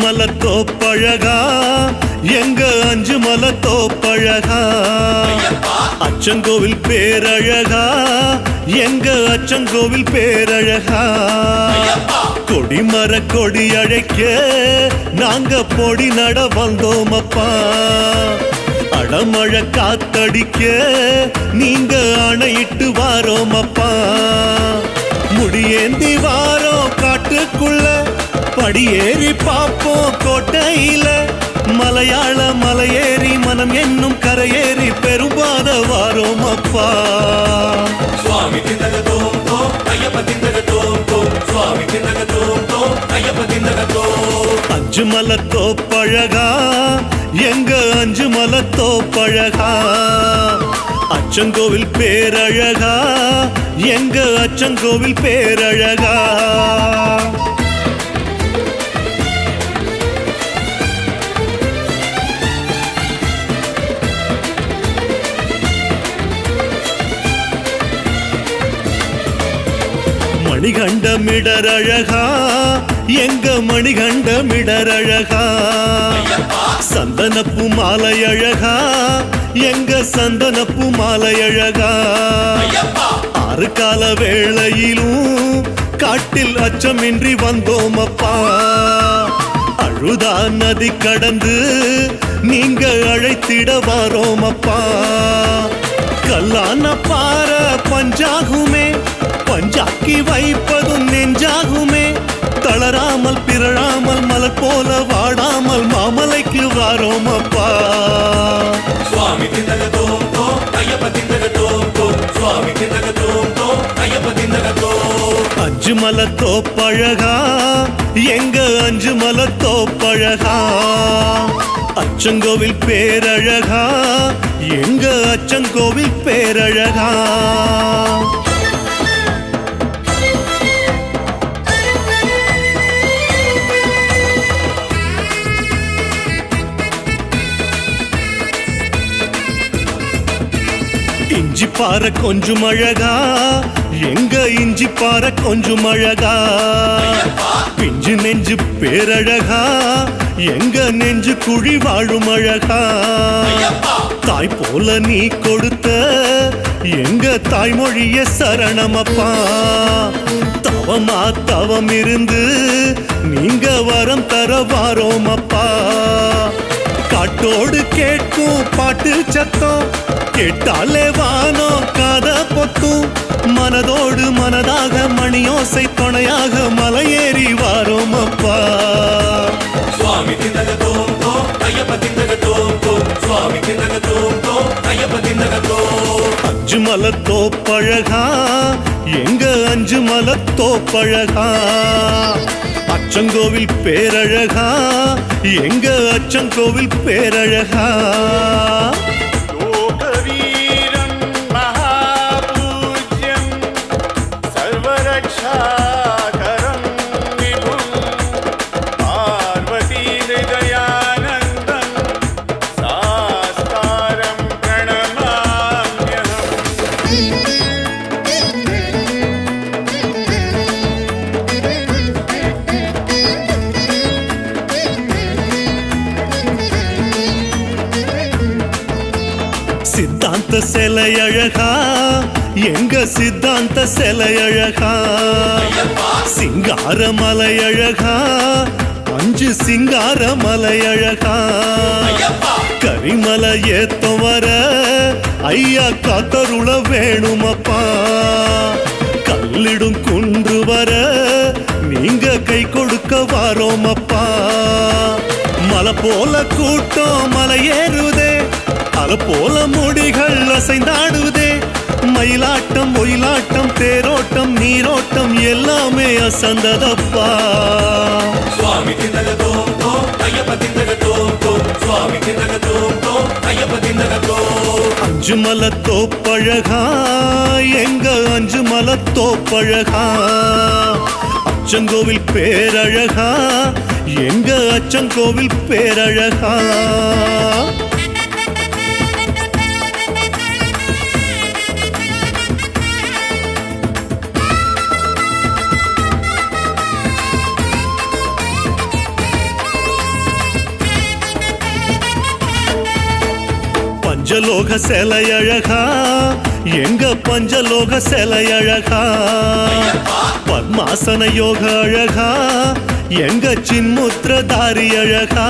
மலத்தோ பழகா எங்க அஞ்சு மலத்தோ பழகா அச்சங்கோவில் பேரழகா? எங்க அச்சங்கோவில் பேரழகா? கொடிமர கொடி அழைக்க நாங்க பொடி நட வந்தோம் அப்பா அடமழ காத்தடிக்க நீங்க அணையிட்டு வாரோம் அப்பா முடியேந்தி வாரோம் காட்டுக்குள்ள படியேறி பாப்போம் கோட்டையில. மலையாள மலையேறி மனம் என்னும் கரையேறி பெரும்பாத வாரோம் அப்பா. சுவாமி திந்தக தோம் தோம் ஐயப்ப திந்தக தோம் தோம். சுவாமி திந்தக தோம் தோம் ஐயப்ப திந்தக தோம். அஞ்சு மலை தோப்பழகா எங்க அஞ்சு மலை தோப்பழகா அச்சங்கோவில் பேரழகா எங்க அச்சங்கோவில் பேரழகா? மணிகண்டமிடரழகா? எங்க மணிகண்டமிடரழகா? சந்தனப்பு மாலை அழகா எங்க சந்தனப்பு மாலை அழகா ஆறு கால வேளையிலும் காட்டில் அச்சமின்றி வந்தோம் அப்பா அழுதா நதி கடந்து நீங்க அழைத்திட வாரோம் அப்பா கல்லான பார பஞ்சாகுமே பஞ்சாக்கி வைப்பதும் நெஞ்சாகுமே. தளராமல் பிறழாமல் மலர் போல வாடாமல் மாமலைக்கு வாரோம் அப்பா சுவாமி திந்தக தோம் தோம் ஐயப்ப திந்தக தோம் தோம். சுவாமி திந்தக தோம் தோம் ஐயப்ப திந்தக தோம். அஞ்சு மலை தோப்பழகா எங்க அஞ்சு மலை தோப்பழகா? அச்சங்கோவில் பேரழகா எங்க அச்சங்கோவில் பேரழகா? பாற கொஞ்சம் அழகா எங்க இஞ்சி பாற கொஞ்சம் அழகா? பிஞ்சு நெஞ்சு பேரழகா எங்க நெஞ்சு குழி வாழும் அழகா? தாய் போல நீ கொடுத்த எங்க தாய்மொழிய சரணமப்பா தவமா தவம் இருந்து நீங்க வரம் தர வாரோம் அப்பா. காட்டோடு கேட்கும் பாட்டு சத்தம். கேட்டாலே வானோ காத பொத்தும். மனதோடு மனதாக மணியோசை துணையாக மலையேறி வாரோம் அப்பா. சுவாமி திந்தக தோம் தோம் ஐயப்ப திந்தக தோம் தோம். சுவாமி திந்தக தோம் தோம் ஐயப்ப திந்தக தோம். அஞ்சு மலை தோப்பழகா எங்க அஞ்சு மலை தோப்பழகா அச்சங்கோவில் பேரழகா எங்க அச்சங்கோவில் பேரழகா? எங்க சித்தாந்த சிலை அழகா சிங்கார மலை அழகா அஞ்சு சிங்கார மலை அழகா கரிமலை ஏத்தம் வர ஐயா காத்தருள வேணுமப்பா? கல்லிடும் குன்று வர நீங்க கை கொடுக்க வாரோமப்பா? மலை போல கூட்டம் மலை ஏறுதே அலை போல முடிகள் அசைந்தாடுதே. மயிலாட்டம் ஒயிலாட்டம் தேரோட்டம் நீரோட்டம் எல்லாமே அசந்ததப்பா. சுவாமி திந்தக தோம் தோம் ஐயப்ப திந்தக தோம் தோம். சுவாமி திந்தக தோம் தோம் ஐயப்ப திந்தக தோம். அஞ்சு மலை தோப்பழகா எங்க அஞ்சு அச்சங்கோவில் பேரழகா எங்க அச்சங்கோவில் பேரழகா? பஞ்சலோக சிலை அழகா எங்க பஞ்சலோக சிலை அழகா பத்மாசன யோக அழகா? எங்க சின்முத்திரதாரி அழகா?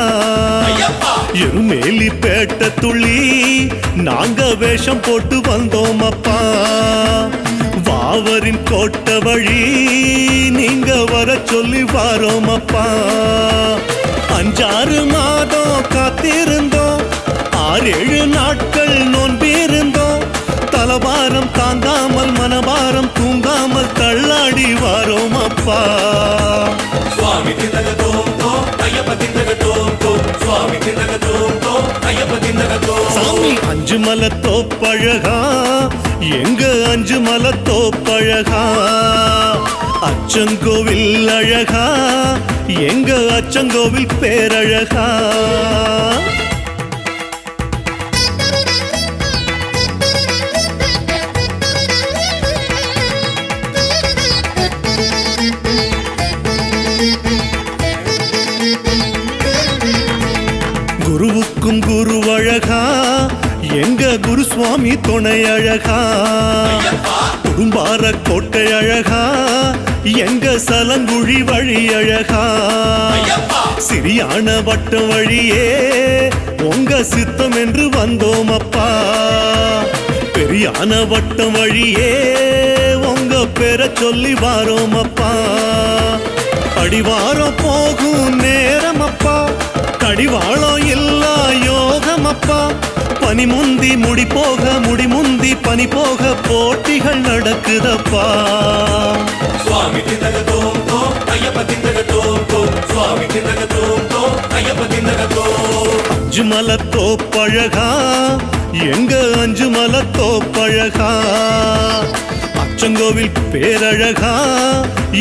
இருமேலி பேட்ட துளி நாங்க வேஷம் போட்டு வந்தோம் அப்பா. வாவரின் கோட்ட வழி நீங்க வர சொல்லி வாரோம் அப்பா. அஞ்சாறு மாதம் காத்திருந்தோம். ஆறேழு நாட்கள் நோன்பிருந்தோம். தலபாரம் தாங்காமல் மனபாரம் தூங்காமல் தள்ளாடி வாரோம் அப்பா. சுவாமி திந்தக தோம் தோம் ஐயப்ப திந்தக தோம் தோம் சுவாமி திந்தக தோம் தோம் ஐயப்ப திந்தக தோம் சாமி அஞ்சு மலை தோப்பழகா எங்க அஞ்சு மலை தோப்பழகா அச்சங்கோவில் அழகா? எங்க அச்சங்கோவில் பேரழகா? சுவாமி துணை அழகா? குடும்பார கோட்டை அழகா? எங்க சலங்குழி வழி அழகா? சிறியான வட்டம் வழியே உங்க சித்தம் என்று வந்தோம் அப்பா. பெரியான வட்டம் வழியே உங்க பேரை சொல்லி வாரோம் அப்பா. அடிவாரம் போகும் நேரம் அப்பா. கடிவாளம் இல்லை யோகம் அப்பா பனி முந்தி முடி போக முடி முந்தி பனி போக போட்டிகள் நடக்குதப்பா. சுவாமி திந்தக தோம் தோம் ஐயப்ப திந்தக தோம் தோம். சுவாமி திந்தக தோம் தோம் ஐயப்ப திந்தக தோம். அஞ்சு மலை தோப்பழகா எங்க அஞ்சு தோப்பழகா? அச்சங்கோவில் பேரழகா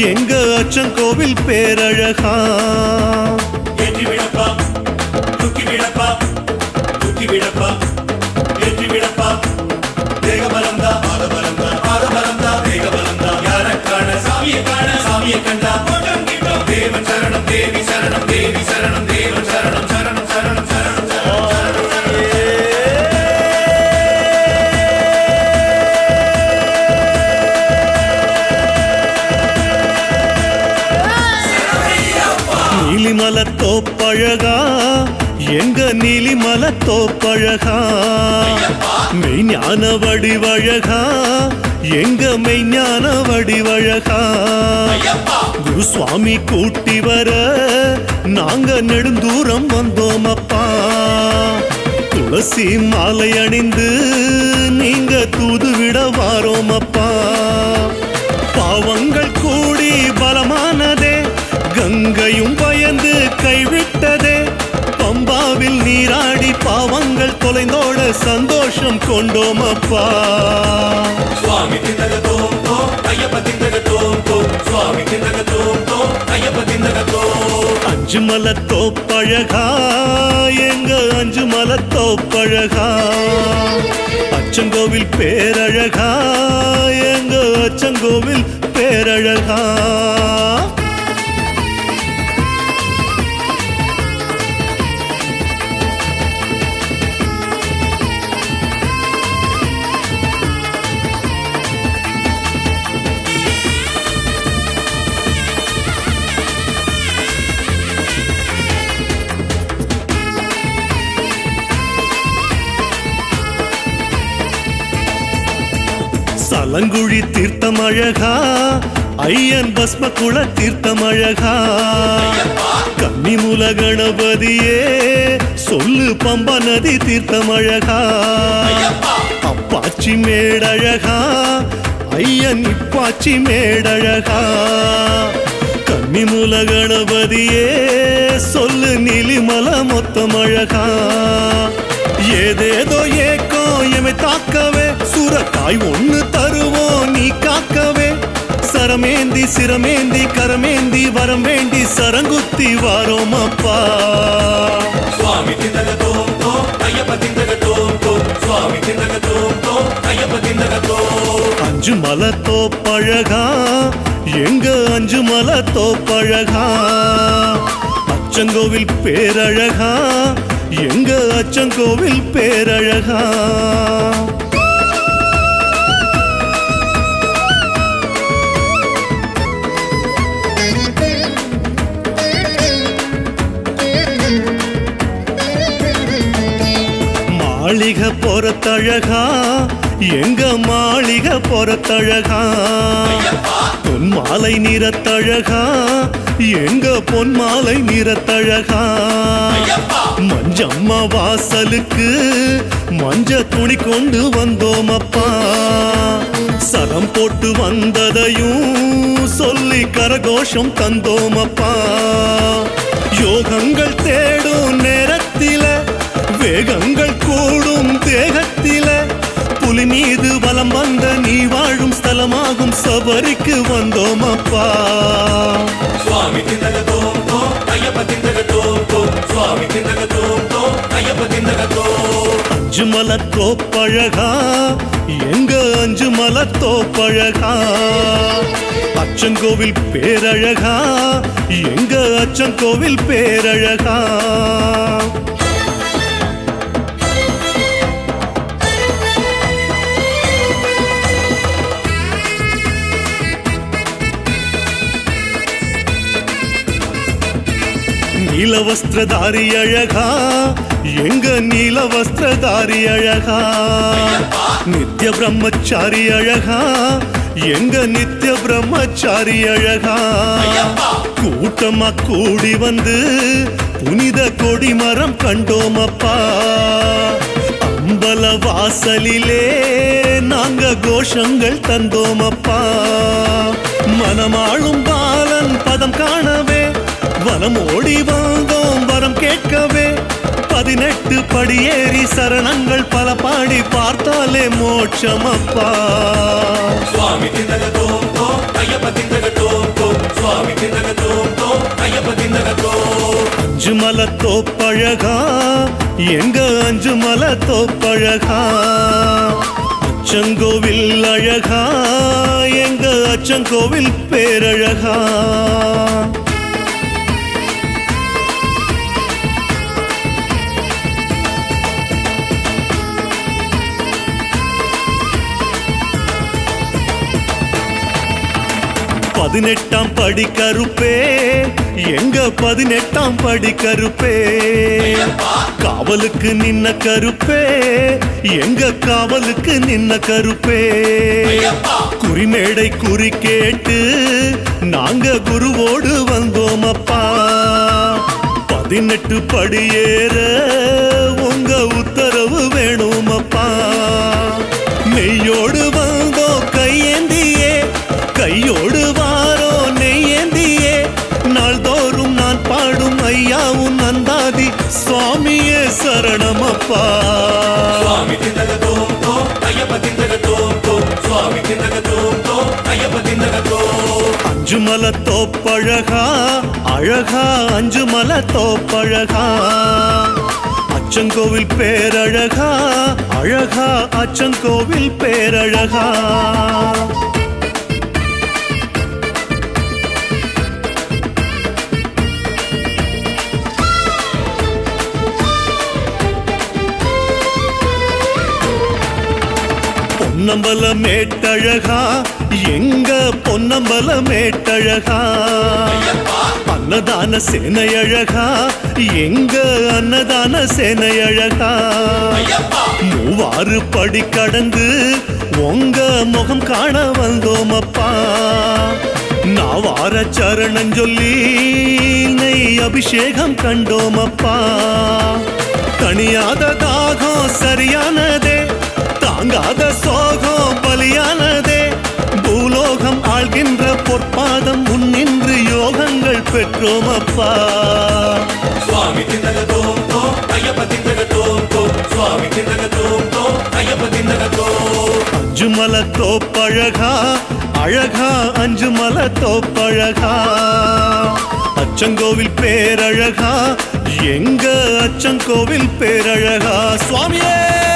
எங்க அச்சங்கோவில் பேரழகா? ஏற்றி விடப்பா தூக்கி விடப்பா. தூக்கி விடப்பா ஏற்றி விடப்பா தேக பலந்தா பாத பலந்தா பாத பலந்தா தேக பலந்தா யார காண சாமியை காண சாமியை கண்டா. ஓட்டம் கிட்டம் தேவன் சரணம் தேவி சரணம் தேவி சரணம் தேவன் சரணம் சரணம் சரணம் சரணம் சரணம் சரணம். நீலிமலை தோப்பழகா எங்க நீலிமல தோப்பழகா மெய்ஞான வடிவழகா எங்க மெய்ஞான வடிவழகா குரு சுவாமி கூட்டி வர நாங்க நெடுந்தூரம் வந்தோம் அப்பா துளசி மாலை அணிந்து நீங்க தூது விட வாரோம் அப்பா பம்பாவில் நீராடி பாவங்கள் தொலைந்தோட சந்தோஷம் கொண்டோம் அப்பா சுவாமி திந்தக தோம் தோம் ஐயப்ப திந்தக தோம் தோம் சுவாமி திந்தக தோம் தோம் ஐயப்ப திந்தக தோம் அஞ்சு மலை தோப்பழகா எங்க அஞ்சு மலை தோப்பழகா. அச்சங்கோவில் பேரழகா எங்க அச்சங்கோவில் பேரழகா. சலங்குழி தீர்த்தம் அழகா ஐயன் பஸ்ம குல தீர்த்தம் அழகா கன்னிமுல கணபதியே சொல்லு பம்ப நதி தீர்த்தம் அழகா அப்பாச்சி மேடழகா? ஐயன் இப்பாச்சி மேடழகா? கன்னிமுல கணபதியே சொல்லு நீலிமல மொத்தம் அழகா ஏதேதோ ஏக்கம் எமை தாக்கவே சுரக்காய் ஒன்று தருவோம் சரமேந்தி சிரமேந்தி கரமேந்தி வரம் வேண்டி சரங்குத்தி வாரோம் அப்பா சுவாமி திந்தக தோம் தோம் ஐயப்ப திந்தக தோம் தோம். சுவாமி திந்தக தோம் தோம் ஐயப்ப திந்தக தோம். அஞ்சு மலை தோப்பழகா எங்க அஞ்சு மலை தோப்பழகா? அச்சங்கோவில் பேரழகா எங்க அச்சங்கோவில் பேரழகா? மாளிகை பொறத்தழகா? எங்க மாளிகை பொறத்தழகா? பொன் மாலை நிறத்தழகா? எங்க பொன் மாலை நிறத்தழகா? மஞ்சம்மா வாசலுக்கு மஞ்ச துணி கொண்டு வந்தோம் அப்பா சரம் போட்டு வந்ததையும் சொல்லி கரகோஷம் தந்தோம் அப்பா யோகங்கள் தேடும் நேரத்தில வேகங்கள் கூடும். தேகத்தில புலி மீது வலம் வந்த நீ வாழும் ஸ்தலமாகும் சபரிக்கு வந்தோம் அப்பா சுவாமி திந்தக தோம் தோம் ஐயப்ப திந்தக தோம் தோம். சுவாமி திந்தக தோம் தோம் ஐயப்ப திந்தக தோம். அஞ்சு மலை தோப்பழகா எங்க அஞ்சு மலை தோப்பழகா அச்சங்கோவில் பேரழகா எங்க அச்சங்கோவில் பேரழகா? நீல வஸ்திரதாரி அழகா? எங்க நீல வஸ்திரதாரி அழகா? நித்ய பிரம்மச்சாரி அழகா? எங்க நித்ய பிரம்மச்சாரி அழகா? கூட்டமா கூடி வந்து புனித கொடி மரம் கண்டோமப்பா. அம்பல வாசலிலே நாங்க கோஷங்கள் தந்தோமப்பா. மனமாளும் பாலன் பதம் காணவே வனம் ஓடி வந்தோம் வரம் கேட்கவே. பதினெட்டு படியேறி சரணங்கள் பல பாடி பார்த்தாலே மோட்சம் அப்பா சுவாமி திந்தக தோம் ஐயப்ப திந்தக தோம் சுவாமி திந்தக தோம் ஐயப்ப திந்தக தோம். அஞ்சு மலை தோப்பழகா எங்க அஞ்சு மலை தோப்பழகா? அச்சங்கோவில் அழகா எங்க அச்சங்கோவில் பேரழகா? பதினெட்டாம் படி கருப்பே. எங்க பதினெட்டாம் படி கருப்பே. காவலுக்கு நின்ன கருப்பே. எங்க காவலுக்கு நின்ன கருப்பே. குறிமேடை குறி கேட்டு நாங்க குருவோடு வந்தோம் அப்பா. பதினெட்டு படி ஏற சரணமப்பா. சுவாமி திந்தக தோம் தோம் ஐயப்ப திந்தக தோம் தோம். சுவாமி திந்தக தோம் தோம் ஐயப்ப திந்தக தோம். அஞ்சு மலை தோப்பழகா அழகா அஞ்சு மலை தோப்பழகா. அச்சங்கோவில் பேரழகா அழகா அச்சங்கோவில் பேரழகா. பொன்னம்பல மேட்டழகா எங்க பொன்னம்பல மேட்டழகா அன்னதான சேனையழகா எங்க அன்னதான சேனையழகா மூவாறு படி கடந்து உங்க முகம் காண வந்தோம் அப்பா நாவார சரணம் சொல்லி நெய் அபிஷேகம் கண்டோம் அப்பா தனியாத தாகம் சரியானதே. தாங்காத சோகம் பலியானதே. பூலோகம் ஆள்கின்ற பொற்பாதம் முன்னின்று யோகங்கள் பெற்றோம் அப்பா சுவாமி திந்தக தோம் தோம் ஐயப்ப திந்தக தோம் தோம். சுவாமி திந்தக தோம் தோம் ஐயப்ப திந்தக தோம். அஞ்சு மலை தோப்பழகா அழகா அஞ்சு மலை தோப்பழகா. அச்சங்கோவில் பேரழகா எங்க அச்சங்கோவில் பேரழகா. சுவாமியே!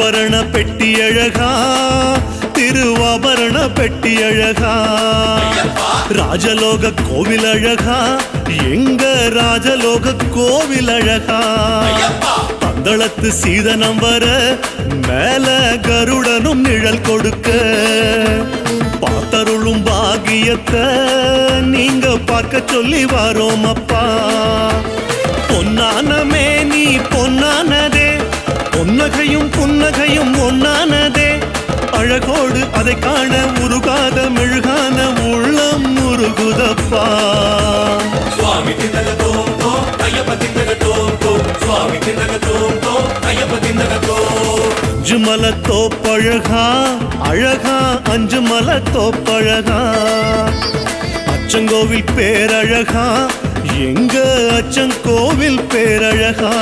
ஆபரண பெட்டி அழகா திருவாபரண பெட்டி அழகா. ராஜலோக கோவில் அழகா எங்க ராஜலோக கோவில் அழகா. பந்தளத்து சீதனம் வர மேல கருடனும் நிழல் கொடுக்க. பார்த்தருளும் பாகியத்தை நீங்க பார்க்க சொல்லி வரோம் அப்பா. பொன்னகையும் புன்னகையும் ஒன்னானதே அழகோடு அதை காண உருகாத மெழுகான உள்ளம் முருகுதப்பா சுவாமி திந்தக தோம் தோம் ஐயப்ப திந்தக தோம் தோம். சுவாமி திந்தக தோம் தோம் ஐயப்ப திந்தக தோம். அஞ்சு மலை தோப்பழகா அழகா அஞ்சு மலை தோப்பழகா. அச்சங்கோவில் பேரழகா எங்க அச்சங்கோவில் பேரழகா.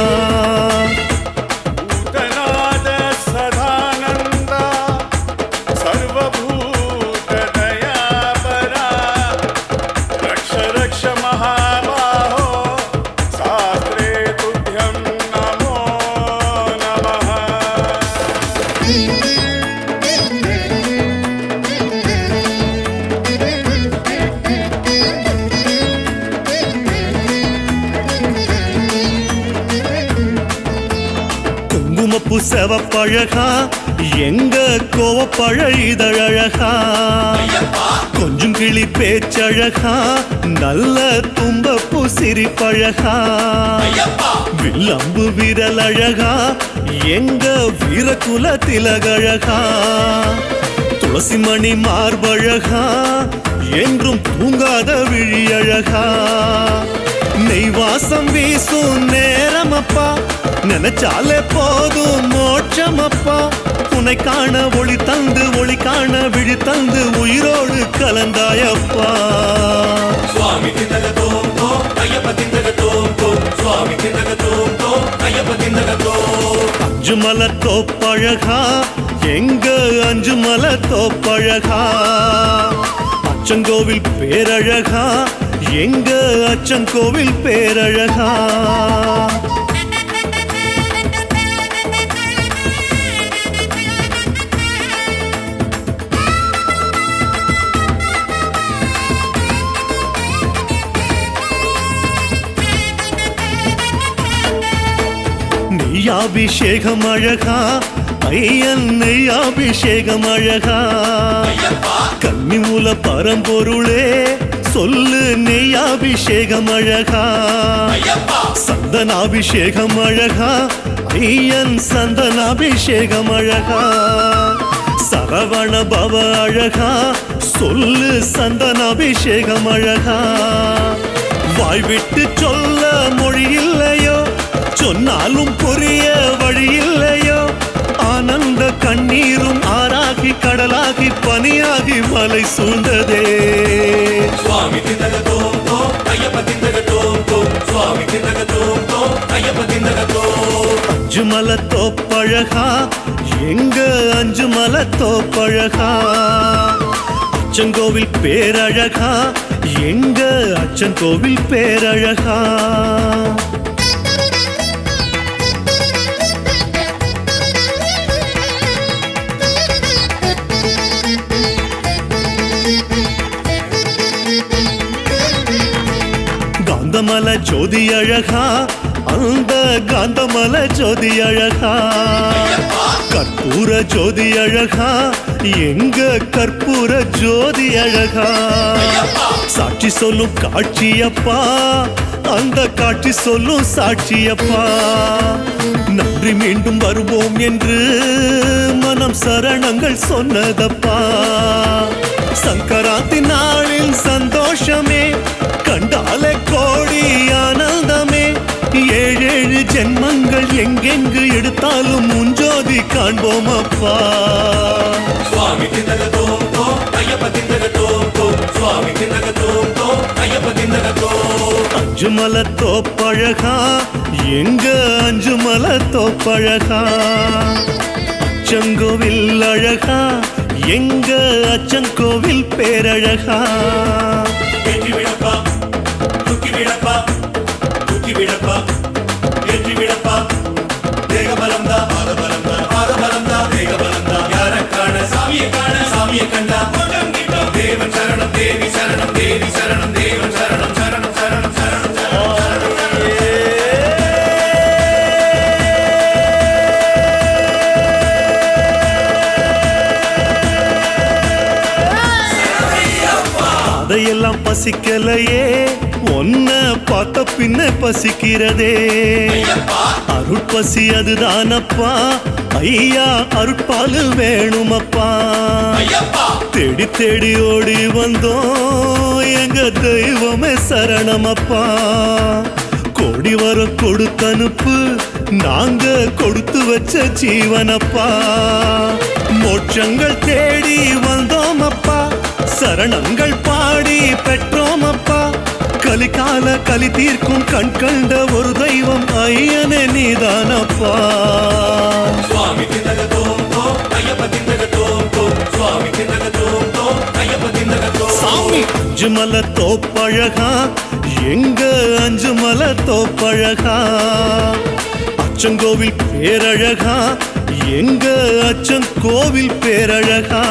குங்குமப்பு எங்க கோவப்பழ இதழகா கொஞ்சம் கிளி பேச்சழகா? நல்ல தும்பப்பு சிரிப்பழகா வில்லம்பு விரல் அழகா எங்க வீரகுல திலகழகா? துளசி மணி மார்பழகா? என்றும் தூங்காத விழியழகா? நெய்வாசம் வீசும் நேரமப்பா. நினைச்சாலே போதும் மோட்சமப்பா. உன்னை காண ஒளி தந்து ஒளி காண விழி தந்து உயிரோடு கலந்தாயப்பா. சுவாமி திந்தக தோம் தோம் ஐயப்ப திந்தக தோம் தோம். சுவாமி திந்தக தோம் தோம் ஐயப்ப திந்தக தோம். அஞ்சு மலை தோப்பழகா எங்க அஞ்சு மலை தோப்பழகா? அச்சங்கோவில் பேரழகா எங்க அச்சங்கோவில் பேரழகா? அபிஷேகம் அழகா ஐயன்னை அபிஷேகம் அழகா கன்னி மூல பரம்பொருளே சொல்லு நெய் அபிஷேகம் அழகா சந்தனாபிஷேகம் அழகா ஐயன் சந்தனாபிஷேகம் அழகா சரவண பவ அழகா? சொல்லு சந்தனாபிஷேகம் அழகா வாய்விட்டு சொல்ல மொழி இல்லை சொன்னாலும் புரிய வழி இல்லையோ ஆனந்த கண்ணீரும் ஆறாகி கடலாகி பனியாகி மலை சூழ்ந்ததே. சுவாமி திந்தக தோம் ஐயப்ப திந்தக தோம் சுவாமி திந்தக தோம் ஐயப்ப திந்தக தோம். அஞ்சு மலை தோப்பழகா எங்க அஞ்சு மலை தோப்பழகா? அச்சங்கோவில் பேரழகா எங்க அச்சங்கோவில் பேரழகா? காந்தமல ஜோதி அழகா அந்த காந்தமல ஜோதி அழகா. கற்பூர ஜோதி அழகா எங்க கற்பூர ஜோதி அழகா. சாட்சி சொல்லும் காட்சியப்பா அந்த காட்சி சொல்லும் சாட்சியப்பா. நன்றி மீண்டும் வருவோம் என்று மனம் சரணங்கள் சொன்னதப்பா. சங்கராந்தி நாளில் சந்தோஷமே கண்டாலே கோ ஜென்மங்கள் எங்கெங்கு எடுத்தாலும் முஞ்சோதி காண்போம் அப்பா சுவாமி திந்தக தோம் தோம் ஐயப்ப திந்தக தோம் தோம். சுவாமி திந்தக தோம் தோம் ஐயப்ப திந்தக தோம். அஞ்சு மலை தோப்பழகா எங்க அஞ்சு மலை தோப்பழகா? அச்சங்கோவில் அழகா எங்க அச்சங்கோவில் பேரழகா? விடப்பா தூக்கி விடப்பா தூக்கி விடப்பா. விடப்பா தேக பலம்தா பாத பலம்தா பாத பலம்தா தேக பலம்தா யார காண? சாமிய காண சாமிய கண்டா. கூட்டம் கிட்டம் தேவன் சரணம் தேவி சரணம் தேவி சரணம் தேவன் சரணம் சரணம் சரணம் சரணம். அதையெல்லாம் பசிக்கலையே. பார்த்த பின்ன பசிக்கிறதே. அருட்பசி அதுதானப்பா. ஐயா அருட்பாலு வேணுமப்பா. தேடி தேடி ஓடி வந்தோம். எங்க தெய்வமே சரணமப்பா. கோடி வரம் கொடுத்தனுப்பு நாங்க கொடுத்து வச்ச ஜீவனப்பா. மோட்சங்கள் தேடி வந்தோமப்பா. சரணங்கள் பாடி பெற்றோமப்பா. கலிகால கலி தீர்க்கும் கண் கண்ட ஒரு தெய்வம் ஐயனே நீதானப்பா. சுவாமி திந்தக தோம் தோம் ஐயப்ப திந்தக தோம் தோம். சுவாமி திந்தக தோம் தோம் ஐயப்ப திந்தக தோம் சாமி அஞ்சு மலை தோப்பழகா? எங்க அஞ்சு மலை தோப்பழகா? அச்சங்கோவில் பேரழகா? எங்க அச்சங்கோவில் பேரழகா?